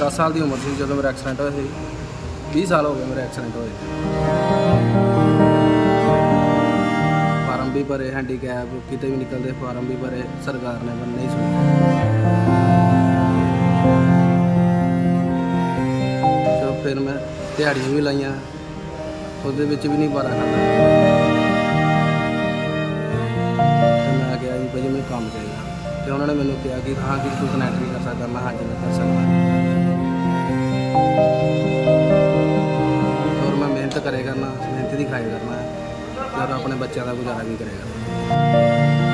10 ਸਾਲ ਦੀ ਉਮਰ ਸੀ ਜਦੋਂ ਮੇਰਾ ਐਕਸੀਡੈਂਟ ਹੋਇਆ ਸੀ। 20 ਸਾਲ ਹੋ ਗਏ ਮੇਰੇ ਐਕਸੀਡੈਂਟ ਹੋਏ। ਫਾਰਮ ਵੀ ਭਰੇ ਹੈਂਡੀਕੈਪ ਕਿਤੇ ਵੀ ਨਿਕਲਦੇ ਫਾਰਮ ਵੀ ਭਰੇ, ਸਰਕਾਰ ਨੇ ਪਰ ਨਹੀਂ ਸੁਣਿਆ। ਤੇ ਫਿਰ ਮੈਂ ਦਿਹਾੜੀਆਂ ਵੀ ਲਾਈਆਂ, ਉਹਦੇ ਵਿੱਚ ਵੀ ਨਹੀਂ ਬਾਰਾ ਖਾਂਦਾ ਤੇ ਮੈਂ ਕਿਹਾ ਜੀ ਭਾਜੀ ਮੈਨੂੰ ਕੰਮ ਚਾਹੀਦਾ ਤੇ ਉਹਨਾਂ ਨੇ ਮੈਨੂੰ ਕਿਹਾ ਕਿ ਹਾਂ, ਕਿ ਤੂੰ ਕਨੈਕਟ ਨਹੀਂ ਕਰ ਸਕਦਾ। ਮੈਂ ਹਾਂਜੀ, ਮੈਂ ਕਰ ਸਕਦਾ। ਔਰ ਮੈਂ ਮਿਹਨਤ ਕਰੇ ਕਰਨਾ ਮਿਹਨਤ ਦੀ ਖਾਏ ਕਰਨਾ ਹੈ ਔਰ ਆਪਣੇ ਬੱਚਿਆਂ ਦਾ ਗੁਜ਼ਾਰਾ ਵੀ ਕਰੇ ਕਰਨਾ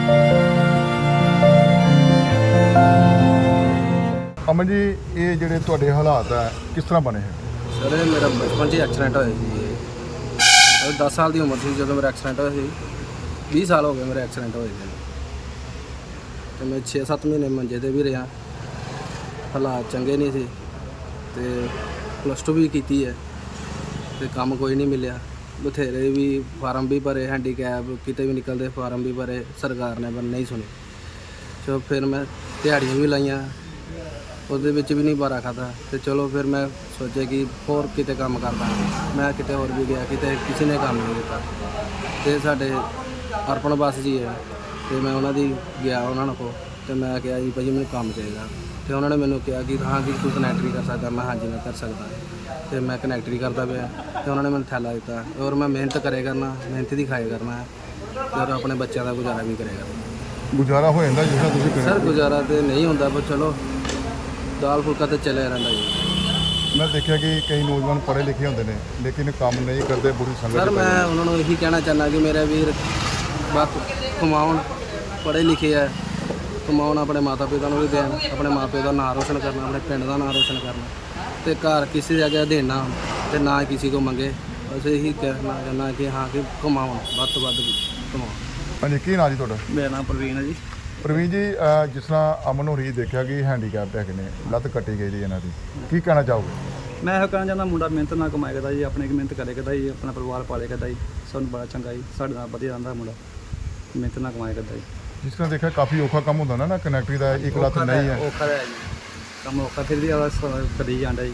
ਅਮਨ ਜੀ ਇਹ ਜਿਹੜੇ ਤੁਹਾਡੇ ਹਾਲਾਤ ਆ ਕਿਸ ਤਰ੍ਹਾਂ ਬਣੇ ਹੈ? ਸਰ ਇਹ ਮੇਰਾ ਬਚਪਨ 'ਚ ਐਕਸੀਡੈਂਟ ਹੋਇਆ ਸੀ ਇਹ। ਇਹ 10 ਸਾਲ ਦੀ ਉਮਰ ਸੀ ਜਦੋਂ ਮੇਰਾ ਐਕਸੀਡੈਂਟ ਹੋਇਆ ਸੀ। 20 ਸਾਲ ਹੋ ਗਏ ਮੇਰੇ ਐਕਸੀਡੈਂਟ ਹੋਏ ਸੀ ਤੇ ਮੈਂ 6-7 ਮਹੀਨੇ ਮੰਜੇ ਤੇ ਵੀ ਰਿਹਾ। ਹਾਲਾਤ ਚੰਗੇ ਨਹੀਂ ਸੀ। ਤੇ ਪਲੱਸ 2 ਵੀ ਕੀਤੀ ਹੈ। ਤੇ ਕੰਮ ਕੋਈ ਨਹੀਂ ਮਿਲਿਆ। ਬਥੇਰੇ ਵੀ ਫਾਰਮ ਵੀ ਭਰੇ ਹੈਂਡੀਕੈਪ ਕਿਤੇ ਵੀ ਨਿਕਲਦੇ ਫਾਰਮ ਵੀ ਭਰੇ, ਸਰਕਾਰ ਨੇ ਪਰ ਨਹੀਂ ਸੁਣੀ। ਚਲੋ ਫਿਰ ਮੈਂ ਦਿਹਾੜੀਆਂ ਵੀ ਲਾਈਆਂ, ਉਹਦੇ ਵਿੱਚ ਵੀ ਨਹੀਂ ਬਾਰਾ ਖਾਦਾ ਤੇ ਚਲੋ ਫਿਰ ਮੈਂ ਸੋਚਿਆ ਕਿ ਹੋਰ ਕਿਤੇ ਕੰਮ ਕਰਦਾ। ਮੈਂ ਕਿਤੇ ਹੋਰ ਵੀ ਗਿਆ, ਕਿਤੇ ਕਿਸੇ ਨੇ ਕੰਮ ਨਹੀਂ ਦਿੱਤਾ। ਤੇ ਸਾਡੇ ਅਰਪਣ ਬਸ ਜੀ ਹੈ, ਤੇ ਮੈਂ ਉਹਨਾਂ ਦੀ ਗਿਆ ਉਹਨਾਂ ਨੂੰ ਕੋ ਤੇ ਮੈਂ ਕਿਹਾ ਜੀ ਭਾਜੀ ਮੈਨੂੰ ਕੰਮ ਚਾਹੀਦਾ। ਤੇ ਉਹਨਾਂ ਨੇ ਮੈਨੂੰ ਕਿਹਾ ਕਿ ਹਾਂ ਕਿ ਤੂੰ ਕਨੈਕਟਰੀ ਕਰ ਸਕਦਾ। ਮੈਂ ਹਾਂਜੀ ਮੈਂ ਕਰ ਸਕਦਾ। ਤੇ ਮੈਂ ਕਨੈਕਟਰੀ ਕਰਦਾ ਪਿਆ। ਤੇ ਉਹਨਾਂ ਨੇ ਮੈਨੂੰ ਥੈਲਾ ਦਿੱਤਾ। ਔਰ ਮੈਂ ਮਿਹਨਤ ਕਰੇ ਕਰਨਾ ਮਿਹਨਤ ਦੀ ਖਾਏ ਕਰਨਾ ਤੇ ਔਰ ਆਪਣੇ ਬੱਚਿਆਂ ਦਾ ਗੁਜ਼ਾਰਾ ਵੀ ਕਰੇ ਕਰਨਾ। ਗੁਜ਼ਾਰਾ ਹੋ ਜਾਂਦਾ ਤਰ੍ਹਾਂ ਤੁਸੀਂ ਸਰ ਕਹਿੰਦੇ ਗੁਜ਼ਾਰਾ ਤੇ ਨਹੀਂ ਹੁੰਦਾ ਪਰ ਚਲੋ ਦਾਲ ਫੁਲਕਾ ਤੇ ਚੱਲਿਆ ਰਹਿੰਦਾ ਜੀ। ਮੈਂ ਦੇਖਿਆ ਕਿ ਕਈ ਨੌਜਵਾਨ ਪੜ੍ਹੇ ਲਿਖੇ ਹੁੰਦੇ ਨੇ ਲੇਕਿਨ ਕੰਮ ਨਹੀਂ ਕਰਦੇ ਬੁਰੀ ਸੰਗਤ ਸਰ ਚ ਪੈ ਮੈਂ ਉਹਨਾਂ ਨੂੰ ਇਹੀ ਕਹਿਣਾ ਚਾਹੁੰਦਾ ਕਿ ਮੇਰੇ ਵੀਰ ਬਸ ਕਮਾਉਣ ਪੜ੍ਹੇ ਲਿਖੇ ਆ ਕਮਾਉਣ ਆਪਣੇ ਮਾਤਾ ਪਿਤਾ ਨੂੰ ਵੀ ਦੇਣ ਆਪਣੇ ਮਾਪੇ ਦਾ ਨਾਂ ਰੋਸ਼ਨ ਕਰਨਾ ਆਪਣੇ ਪਿੰਡ ਦਾ ਨਾਂ ਰੋਸ਼ਨ ਕਰਨਾ ਤੇ ਘਰ ਕਿਸੇ ਜਗ੍ਹਾ ਦੇਣਾ ਤੇ ਨਾ ਕਿਸੇ ਕੋ ਮੰਗੇ ਬਸ ਇਹੀ ਕਹਿਣਾ ਚਾਹੁੰਦਾ ਕਿ ਹਾਂ ਕਿ ਕਮਾਉਣ ਵੱਧ ਤੋਂ ਵੱਧ ਕਮਾਉਣ। ਹਾਂਜੀ ਕੀ ਨਾਂ ਜੀ ਤੁਹਾਡਾ? ਮੇਰਾ ਨਾਮ ਪ੍ਰਵੀਨ ਹੈ ਜੀ। ਪ੍ਰਵੀਨ ਜੀ ਅਹ ਜਿਸ ਤਰ੍ਹਾਂ ਅਮਨ ਹੋਰੀ ਦੇਖਿਆ ਕਿ ਹੈਂਡੀਕੈਪ ਹੈਗੇ ਨੇ ਲੱਤ ਕੱਟੀ ਗਈ ਜੀ ਇਹਨਾਂ ਦੀ ਕੀ ਕਹਿਣਾ ਚਾਹੋਗੇ? ਮੈਂ ਇਹ ਕਹਿਣਾ ਚਾਹੁੰਦਾ ਮੁੰਡਾ ਮਿਹਨਤ ਨਾਲ ਕਮਾਏ ਕਰਦਾ ਜੀ ਆਪਣੇ ਮਿਹਨਤ ਕਰੇ ਕਰਦਾ ਜੀ ਆਪਣਾ ਪਰਿਵਾਰ ਪਾਲੇ ਕਰਦਾ ਜੀ ਸਾਨੂੰ ਬੜਾ ਚੰਗਾ ਜੀ ਸਾਡੇ ਨਾਲ ਵਧੀਆ ਰਹਿੰਦਾ ਮੁੰਡਾ ਮਿਹਨਤ ਨਾਲ ਕਮਾਏ ਕਰਦਾ ਜੀ। ਜਿਸ ਤਰ੍ਹਾਂ ਦੇਖਿਆ ਕਾਫੀ ਔਖਾ ਕੰਮ ਹੁੰਦਾ ਨਾ ਨਾ ਕਨੈਕਟਰੀ ਦਾ ਇੱਕ ਲੱਤ ਨਹੀਂ ਹੈ। ਔਖਾ ਹੈ ਜੀ। ਕੰਮ ਔਖਾ ਫਿਰ ਵੀ ਆਵਾ ਕਰੀ ਜਾਂਦਾ ਜੀ।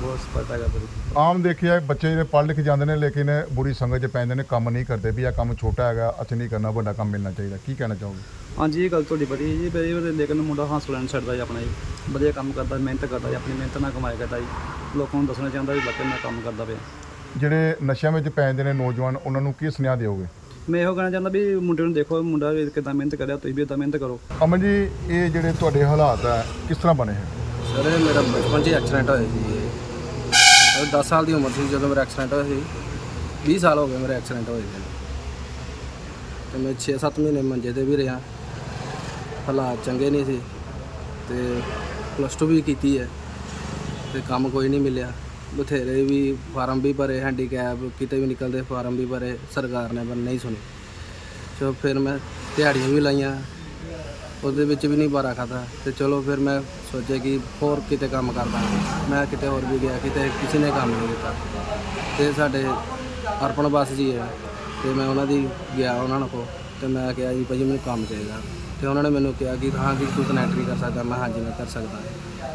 ਬਹੁਤ ਸਪਰਤਾ ਕਰਦਾ ਜੀ ਆਮ ਦੇਖਿਆ ਬੱਚੇ ਜਿਹੜੇ ਪੜ੍ਹ ਲਿਖ ਜਾਂਦੇ ਨੇ ਲੇਕਿਨ ਬੁਰੀ ਸੰਗਤ 'ਚ ਪੈਂਦੇ ਨੇ ਕੰਮ ਨਹੀਂ ਕਰਦੇ ਵੀ ਇਹ ਕੰਮ ਛੋਟਾ ਹੈਗਾ ਅੱਛਾ ਨਹੀਂ ਕਰਨਾ ਵੱਡਾ ਕੰਮ ਮਿਲਣਾ ਚਾਹੀਦਾ। ਕੀ ਕਹਿਣਾ ਚਾਹੋਗੇ? ਹਾਂਜੀ ਇਹ ਗੱਲ ਤੁਹਾਡੀ ਵਧੀਆ ਜੀ। ਬਈ ਉਹਦੇ ਲੇਕਿਨ ਮੁੰਡਾ ਹੌਸਲਾ ਨਹੀਂ ਛੱਡਦਾ ਜੀ ਆਪਣਾ ਜੀ। ਵਧੀਆ ਕੰਮ ਕਰਦਾ ਮਿਹਨਤ ਕਰਦਾ ਜੀ ਆਪਣੀ ਮਿਹਨਤ ਨਾਲ ਕਮਾਏ ਕਰਦਾ ਜੀ। ਲੋਕਾਂ ਨੂੰ ਦੱਸਣਾ ਚਾਹੁੰਦਾ ਵੀ ਬੱਚੇ ਮੈਂ ਕੰਮ ਕਰਦਾ ਪਿਆ। ਜਿਹੜੇ ਨਸ਼ਿਆਂ ਵਿੱਚ ਪੈ ਜਾਂਦੇ ਨੇ ਨੌਜਵਾਨ ਉਹਨਾਂ ਨੂੰ ਕੀ ਸੁਨੇਹਾ ਦਿਓਗੇ? ਮੈਂ ਇਹੋ ਕਹਿਣਾ ਚਾਹੁੰਦਾ ਵੀ ਮੁੰਡੇ ਨੂੰ ਦੇਖੋ ਮੁੰਡਾ ਵੀ ਕਿੱਦਾਂ ਮਿਹਨਤ ਕਰਿਆ ਤੁਸੀਂ ਵੀ ਉਦਾਂ ਮਿਹਨਤ ਕਰੋ। ਅਮਨ ਜੀ ਇਹ ਜਿਹੜੇ ਤੁਹਾਡੇ ਹਾਲਾਤ ਆ ਕਿਸ ਤਰ੍ਹਾਂ ਬਣੇ ਹੈ ਸਰ ਇਹ ਮੇਰਾ ਬਚਪਨ 'ਚ ਐਕਸੀਡੈਂਟ ਹੋਇਆ ਸੀ ਇਹ। ਇਹ 10 ਸਾਲ ਦੀ ਉਮਰ ਸੀ ਜਦੋਂ ਮੇਰਾ ਐਕਸੀਡੈਂਟ ਹੋਇਆ ਸੀ। 20 ਸਾਲ ਹੋ ਗਏ ਮੇਰੇ ਐਕਸੀਡੈਂਟ ਹੋਏ ਸੀ ਤੇ ਮੈਂ 6-7 ਮਹੀਨੇ ਮੰਜੇ ਤੇ ਵੀ ਰਿਹਾ। ਹਾਲਾਤ ਚੰਗੇ ਨਹੀਂ ਸੀ। ਤੇ ਪਲੱਸ 2 ਵੀ ਕੀਤੀ ਹੈ। ਤੇ ਕੰਮ ਕੋਈ ਨਹੀਂ ਮਿਲਿਆ। ਬਥੇਰੇ ਵੀ ਫਾਰਮ ਵੀ ਭਰੇ ਹੈਂਡੀਕੈਪ ਕਿਤੇ ਵੀ ਨਿਕਲਦੇ ਫਾਰਮ ਵੀ ਭਰੇ, ਸਰਕਾਰ ਨੇ ਪਰ ਨਹੀਂ ਸੁਣੀ। ਚਲੋ ਫਿਰ ਮੈਂ ਦਿਹਾੜੀਆਂ ਵੀ ਲਾਈਆਂ, ਉਹਦੇ ਵਿੱਚ ਵੀ ਨਹੀਂ ਬਾਰਾ ਖਾਦਾ ਤੇ ਚਲੋ ਫਿਰ ਮੈਂ ਸੋਚਿਆ ਕਿ ਹੋਰ ਕਿਤੇ ਕੰਮ ਕਰਦਾ ਮੈਂ ਕਿਤੇ ਹੋਰ ਵੀ ਗਿਆ, ਕਿਤੇ ਕਿਸੇ ਨੇ ਕੰਮ ਨਹੀਂ ਦਿੱਤਾ ਤੇ ਸਾਡੇ ਅਰਪਣ ਬਸ ਜੀ ਹੈ, ਤੇ ਮੈਂ ਉਹਨਾਂ ਦੀ ਗਿਆ ਉਹਨਾਂ ਨੂੰ ਕੋ ਤੇ ਮੈਂ ਕਿਹਾ ਜੀ ਭਾਜੀ ਮੈਨੂੰ ਕੰਮ ਚਾਹੀਦਾ। ਤੇ ਉਹਨਾਂ ਨੇ ਮੈਨੂੰ ਕਿਹਾ ਕਿ ਹਾਂ ਕਿ ਤੂੰ ਕਨੈਕਟਰੀ ਕਰ ਸਕਦਾ। ਮੈਂ ਹਾਂਜੀ ਮੈਂ ਕਰ ਸਕਦਾ।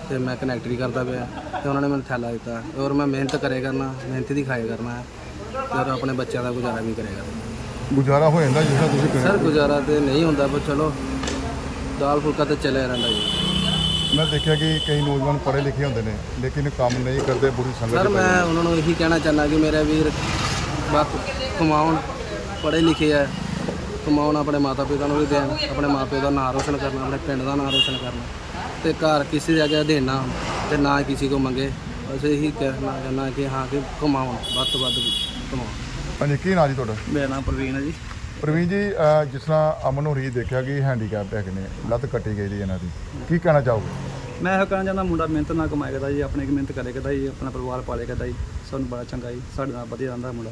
ਤੇ ਮੈਂ ਕਨੈਕਟਰੀ ਕਰਦਾ ਪਿਆ। ਤੇ ਉਹਨਾਂ ਨੇ ਮੈਨੂੰ ਥੈਲਾ ਦਿੱਤਾ। ਔਰ ਮੈਂ ਮਿਹਨਤ ਕਰੇ ਕਰਨਾ ਮਿਹਨਤ ਦੀ ਖਾਏ ਕਰਨਾ ਤੇ ਔਰ ਆਪਣੇ ਬੱਚਿਆਂ ਦਾ ਗੁਜ਼ਾਰਾ ਵੀ ਕਰੇ ਕਰਨਾ। ਗੁਜ਼ਾਰਾ ਹੋ ਜਾਂਦਾ ਤਰ੍ਹਾਂ ਤੁਸੀਂ ਸਰ ਗੁਜ਼ਾਰਾ ਤੇ ਨਹੀਂ ਹੁੰਦਾ ਪਰ ਚਲੋ ਦਾਲ ਫੁਲਕਾ ਤੇ ਚੱਲਿਆ ਰਹਿੰਦਾ ਜੀ। ਮੈਂ ਦੇਖਿਆ ਕਿ ਕਈ ਨੌਜਵਾਨ ਪੜ੍ਹੇ ਲਿਖੇ ਹੁੰਦੇ ਨੇ ਲੇਕਿਨ ਕੰਮ ਨਹੀਂ ਕਰਦੇ ਬੁਰੀ ਸੰਗਤ ਸਰ ਮੈਂ ਉਹਨਾਂ ਨੂੰ ਇਹੀ ਕਹਿਣਾ ਚਾਹੁੰਦਾ ਕਿ ਮੇਰੇ ਵੀਰ ਬਸ ਕਮਾਉਣ ਪੜ੍ਹੇ ਲਿਖੇ ਆ। ਕਮਾਉਣ ਆਪਣੇ ਮਾਤਾ ਪਿਤਾ ਨੂੰ ਵੀ ਦੇਣ ਆਪਣੇ ਮਾਪੇ ਦਾ ਨਾਂ ਰੋਸ਼ਨ ਕਰਨਾ ਆਪਣੇ ਪਿੰਡ ਦਾ ਨਾਂ ਰੋਸ਼ਨ ਕਰਨਾ ਤੇ ਘਰ ਕਿਸੇ ਜਗ੍ਹਾ ਦੇਣਾ ਤੇ ਨਾ ਕਿਸੇ ਕੋ ਮੰਗੇ। ਬਸ ਇਹੀ ਕਹਿਣਾ ਚਾਹੁੰਦਾ ਕਿ ਹਾਂ ਕਿ ਕਮਾਉਣ ਵੱਧ ਤੋਂ ਵੱਧ ਕਮਾਉਣ। ਹਾਂਜੀ ਕੀ ਨਾਂ ਜੀ ਤੁਹਾਡਾ? ਮੇਰਾ ਨਾਮ ਪ੍ਰਵੀਨ ਹੈ ਜੀ। ਪ੍ਰਵੀਨ ਜੀ ਅਹ ਜਿਸ ਤਰ੍ਹਾਂ ਅਮਨ ਹੋਰੀ ਦੇਖਿਆ ਕਿ ਹੈਂਡੀਕੈਪ ਹੈਗੇ ਨੇ ਲੱਤ ਕੱਟੀ ਗਈ ਜੀ ਇਹਨਾਂ ਦੀ ਕੀ ਕਹਿਣਾ ਚਾਹੋਗੇ? ਮੈਂ ਇਹ ਕਹਿਣਾ ਚਾਹੁੰਦਾ ਮੁੰਡਾ ਮਿਹਨਤ ਨਾਲ ਕਮਾਏ ਕਰਦਾ ਜੀ ਆਪਣੇ ਮਿਹਨਤ ਕਰੇ ਕਰਦਾ ਜੀ ਆਪਣਾ ਪਰਿਵਾਰ ਪਾਲੇ ਕਰਦਾ ਜੀ ਸਾਨੂੰ ਬੜਾ ਚੰਗਾ ਜੀ ਸਾਡੇ ਨਾਲ ਵਧੀਆ ਰਹਿੰਦਾ ਮੁੰਡਾ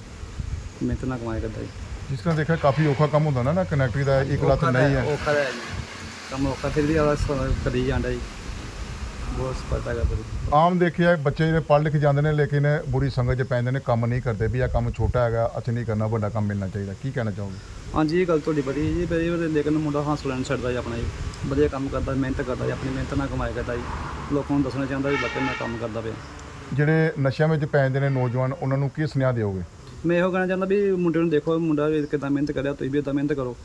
ਮਿਹਨਤ ਨਾਲ ਕਮਾਏ ਕਰਦਾ ਜੀ। ਜਿਸ ਤਰ੍ਹਾਂ ਦੇਖਿਆ ਕਾਫੀ ਔਖਾ ਕੰਮ ਹੁੰਦਾ ਨਾ ਨਾ ਕਨੈਕਟਰੀ ਦਾ ਇੱਕ ਲੱਤ ਨਹੀਂ ਹੈ। ਔਖਾ ਹੈ ਜੀ। ਕੰਮ ਔਖਾ ਫਿਰ ਵੀ ਆਵਾ ਕਰੀ ਜਾਂਦਾ ਜੀ। ਬਹੁਤ ਸਪਰਤਾ ਕਰਦਾ ਜੀ ਆਮ ਦੇਖਿਆ ਬੱਚੇ ਜਿਹੜੇ ਪੜ੍ਹ ਲਿਖ ਜਾਂਦੇ ਨੇ ਲੇਕਿਨ ਬੁਰੀ ਸੰਗਤ 'ਚ ਪੈਂਦੇ ਨੇ ਕੰਮ ਨਹੀਂ ਕਰਦੇ ਵੀ ਇਹ ਕੰਮ ਛੋਟਾ ਹੈਗਾ ਅੱਛਾ ਨਹੀਂ ਕਰਨਾ ਵੱਡਾ ਕੰਮ ਮਿਲਣਾ ਚਾਹੀਦਾ। ਕੀ ਕਹਿਣਾ ਚਾਹੋਗੇ? ਹਾਂਜੀ ਇਹ ਗੱਲ ਤੁਹਾਡੀ ਵਧੀਆ ਜੀ ਬਈ ਉਹਦੇ ਲੇਕਿਨ ਮੁੰਡਾ ਹੌਸਲਾ ਨਹੀਂ ਛੱਡਦਾ ਜੀ ਆਪਣਾ ਜੀ। ਵਧੀਆ ਕੰਮ ਕਰਦਾ ਮਿਹਨਤ ਕਰਦਾ ਜੀ ਆਪਣੀ ਮਿਹਨਤ ਨਾਲ ਕਮਾਏ ਕਰਦਾ ਜੀ। ਲੋਕਾਂ ਨੂੰ ਦੱਸਣਾ ਚਾਹੁੰਦਾ ਵੀ ਬਾਕੀ ਮੈਂ ਕੰਮ ਕਰਦਾ ਪਿਆ। ਜਿਹੜੇ ਨਸ਼ਿਆਂ ਵਿੱਚ ਪੈ ਜਾਂਦੇ ਨੇ ਨੌਜਵਾਨ ਉਹਨਾਂ ਨੂੰ ਕੀ ਸੁਨੇਹਾ ਦਿਓਗੇ? ਮੈਂ ਇਹੋ ਕਹਿਣਾ ਚਾਹੁੰਦਾ ਵੀ ਮੁੰਡੇ ਨੂੰ ਦੇਖੋ, ਮੁੰਡਾ ਵੀ ਕਿੱਦਾਂ ਮਿਹਨਤ ਕਰਿਆ, ਤੁਸੀਂ ਵੀ ਇਦਾਂ ਮਿਹਨਤ ਕਰੋ।